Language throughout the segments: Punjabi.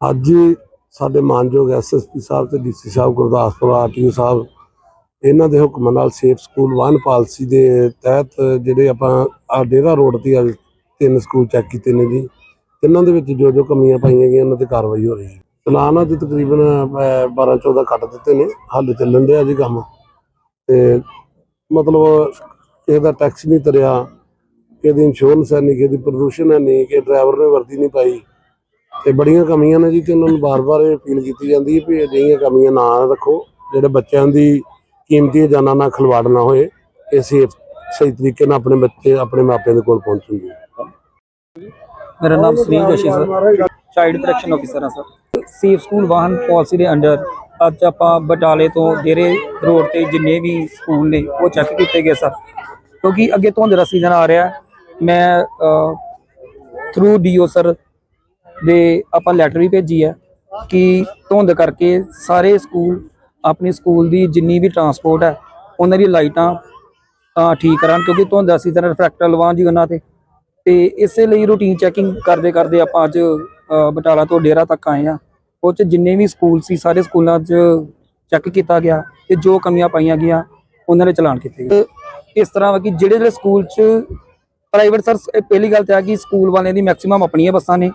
ਅੱਜ ਸਾਡੇ ਮਾਨਯੋਗ ਐਸਐਸਪੀ ਸਾਹਿਬ ਤੇ ਡੀਸੀ ਸਾਹਿਬ, ਗੁਰਦਾਸਪੁਰ ਆਰਟੀਓ ਸਾਹਿਬ, ਇਹਨਾਂ ਦੇ ਹੁਕਮ ਨਾਲ ਸੇਫ ਸਕੂਲ ਵਨ ਪਾਲਿਸੀ ਦੇ ਤਹਿਤ ਜਿਹੜੇ ਆਪਾਂ ਡੇਰਾ ਰੋਡ ਤੇ ਅੱਜ ਤਿੰਨ ਸਕੂਲ ਚੈੱਕ ਕੀਤੇ ਨੇ ਜੀ। ਤਿੰਨਾਂ ਦੇ ਵਿੱਚ ਜੋ ਜੋ ਕਮੀਆਂ ਪਾਈਆਂ ਗਈਆਂ ਉਹਨਾਂ ਤੇ ਕਾਰਵਾਈ ਹੋ ਰਹੀ ਹੈ। ਚਲਾਨ ਅੱਜ ਤਕਰੀਬਨ 12 14 ਕੱਟ ਦਿੱਤੇ ਨੇ, ਹਾਲੇ ਚੱਲਣ ਡਿਆ ਜੀ ਕੰਮ। ਤੇ ਮਤਲਬ ਕਿਸੇ ਦਾ ਟੈਕਸ ਨਹੀਂ ਤਰਿਆ ਕਿਸੇ ਦੀ ਇੰਸ਼ੋਰੈਂਸ ਹੈ ਨਹੀਂ ਕਿਸੇ ਦੀ ਪ੍ਰਦੂਸ਼ਣ ਹੈ ਨਹੀਂ, ਕਿ ਡਰਾਈਵਰ ਨੇ ਵਰਦੀ ਨਹੀਂ ਪਾਈ। ਤੇ ਬੜੀਆਂ ਕਮੀਆਂ ਨੇ ਜੀ ਤੇ ਉਹਨਾਂ ਨੂੰ ਬਾਰ-ਬਾਰ ਇਹ ਅਪੀਲ ਕੀਤੀ ਜਾਂਦੀ ਹੈ ਵੀ ਅਜਿਹੀਆਂ ਕਮੀਆਂ ਨਾ ਰੱਖੋ, ਜਿਹੜੇ ਬੱਚਿਆਂ ਦੀ ਕੀਮਤੀ ਜਾਨਾਂ ਨਾਲ ਖਿਲਵਾੜ ਨਾ ਹੋਏ, ਇਹ ਸੇਫ ਸਹੀ ਤਰੀਕੇ ਨਾਲ ਆਪਣੇ ਬੱਚੇ, ਆਪਣੇ ਮਾਪਿਆਂ ਦੇ ਕੋਲ ਪਹੁੰਚਣ ਜੀ। ਮੇਰਾ ਨਾਮ Sunil Joshi sir. Child protection officer ਹਾਂ ਸਰ। ਸੇਫ ਸਕੂਲ ਵਾਹਨ ਪਾਲਿਸੀ ਦੇ ਅੰਡਰ ਅੱਜ ਆਪਾਂ ਬਟਾਲੇ ਤੋਂ ਡੇਰੇ ਰੋਡ ਤੇ ਜਿੰਨੇ ਵੀ ਸਕੂਲ ਨੇ, ਉਹ ਚੈੱਕ ਕੀਤੇ ਗਏ ਸਰ। ਕਿਉਂਕਿ ਅੱਗੇ ਧੁੰਦ ਦਾ ਸੀਜ਼ਨ ਆ ਰਿਹਾ ਮੈਂ ਥਰੂ ਡੀਓ ਸਰ ਦੇ ਆਪਾਂ ਲੈਟਰ ਵੀ ਭੇਜੀ ਹੈ ਕਿ ਧੁੰਦ ਕਰਕੇ ਸਾਰੇ ਸਕੂਲ, ਆਪਣੀ ਸਕੂਲ ਦੀ ਜਿੰਨੀ ਵੀ ਟਰਾਂਸਪੋਰਟ ਹੈ ਉਹਨਾਂ ਦੀ ਲਾਈਟਾਂ ਠੀਕ ਕਰਨ ਕਿਉਂਕਿ ਧੁੰਦ ਦਾ ਸੀਜ਼ਨ ਰਿਫਰੈਕਟਰ ਲਵਾਉਣ ਜੀ ਉਹਨਾਂ ਤੇ। ਤੇ ਇਸੇ ਲਈ ਰੂਟੀਨ ਚੈਕਿੰਗ ਕਰਦੇ ਕਰਦੇ ਆਪਾਂ ਅੱਜ ਬਟਾਲਾ ਤੋਂ ਡੇਰਾ ਤੱਕ ਆਏ ਆ। ਉਹ ਚ ਜਿੰਨੇ ਵੀ ਸਕੂਲ ਸੀ, ਸਾਰੇ ਸਕੂਲਾਂ 'ਚ ਚੈੱਕ ਕੀਤਾ ਗਿਆ ਤੇ ਜੋ ਕਮੀਆਂ ਪਾਈਆਂ ਗਈਆਂ, ਉਹਨਾਂ ਨੇ ਚਲਾਨ ਕੀਤੇ ਗਏ। ਇਸ ਤਰ੍ਹਾਂ ਵਾ ਕਿ ਜਿਹੜੇ ਜਿਹੜੇ ਸਕੂਲ 'ਚ ਪ੍ਰਾਈਵੇਟ ਸਰ ਪਹਿਲੀ ਗੱਲ ਤਾਂ ਹੈ ਕਿ ਸਕੂਲ ਵਾਲਿਆਂ ਦੀ ਮੈਕਸਿਮਮ ਆਪਣੀਆਂ ਬੱਸਾਂ ਨੇ।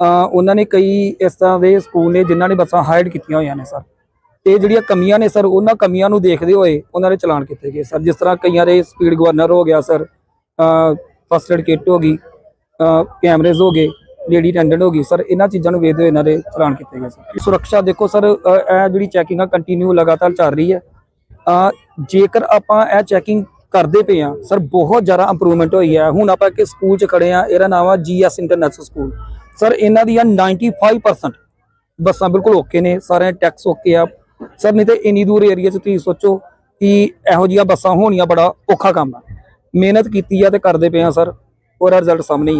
ਉਹਨਾਂ ਨੇ ਕਈ ਇਸ ਤਰ੍ਹਾਂ ਦੇ ਸਕੂਲ ਨੇ ਜਿਨ੍ਹਾਂ ਨੇ ਬੱਸਾਂ ਹਾਇਰ ਕੀਤੀਆਂ ਹੋਈਆਂ ਨੇ, ਸਰ। ਤੇ ਜਿਹੜੀਆਂ ਕਮੀਆਂ ਨੇ, ਸਰ, ਉਹਨਾਂ ਕਮੀਆਂ ਨੂੰ ਦੇਖਦੇ ਹੋਏ ਉਹਨਾਂ ਦੇ ਚਲਾਨ ਕੀਤੇ ਗਏ, ਸਰ। ਜਿਸ ਤਰ੍ਹਾਂ ਕਈਆਂ ਦੇ ਸਪੀਡ ਗਵਰਨਰ ਹੋ ਗਿਆ, ਸਰ ਫਸਟ ਏਡ ਕਿੱਟ ਹੋ ਗਈ ਕੈਮਰੇਜ਼ ਹੋ ਗਏ, ਲੇਡੀ ਅਟੈਂਡੈਂਟ ਹੋ ਗਈ, ਸਰ, ਇਹਨਾਂ ਚੀਜ਼ਾਂ ਨੂੰ ਵੇਖਦੇ ਹੋਏ ਇਹਨਾਂ ਦੇ ਚਲਾਨ ਕੀਤੇ ਗਏ, ਸਰ। ਸੁਰੱਖਿਆ ਦੇਖੋ, ਸਰ ਇਹ ਜਿਹੜੀ ਚੈਕਿੰਗ ਆ ਕੰਟੀਨਿਊ ਲਗਾਤਾਰ ਚੱਲ ਰਹੀ ਹੈ। ਜੇਕਰ ਆਪਾਂ ਇਹ ਚੈਕਿੰਗ ਕਰਦੇ ਪਏ ਆ ਸਰ, ਬਹੁਤ ਜ਼ਿਆਦਾ ਇੰਪਰੂਵਮੈਂਟ ਹੋਈ ਹੈ। ਹੁਣ ਆਪਾਂ ਇੱਕ ਸਕੂਲ 'ਚ ਖੜੇ ਆ ਇਹਦਾ ਨਾਮ ਆ ਜੀਐਸ ਇੰਟਰਨੈਸ਼ਨਲ ਸਕੂਲ ਸਰ, ਇਹਨਾਂ ਦੀਆਂ 95% ਬੱਸਾਂ ਬਿਲਕੁਲ ਓਕੇ ਨੇ ਸਾਰੇ ਟੈਕਸ ਓਕੇ ਆ। ਸਰ, ਨਹੀਂ ਤੇ ਇੰਨੀ ਦੂਰ ਏਰੀਆ 'ਚ ਤੁਸੀਂ ਸੋਚੋ ਕਿ ਇਹੋ ਜਿਹੀਆਂ ਬੱਸਾਂ ਹੋਣੀਆਂ ਬੜਾ ਔਖਾ ਕੰਮ ਆ। ਮਿਹਨਤ ਕੀਤੀ ਆ ਤੇ ਕਰਦੇ ਪਏ ਆ, ਸਰ, ਉਹਦਾ ਰਿਜ਼ਲਟ ਸਾਹਮਣੇ ਹੀ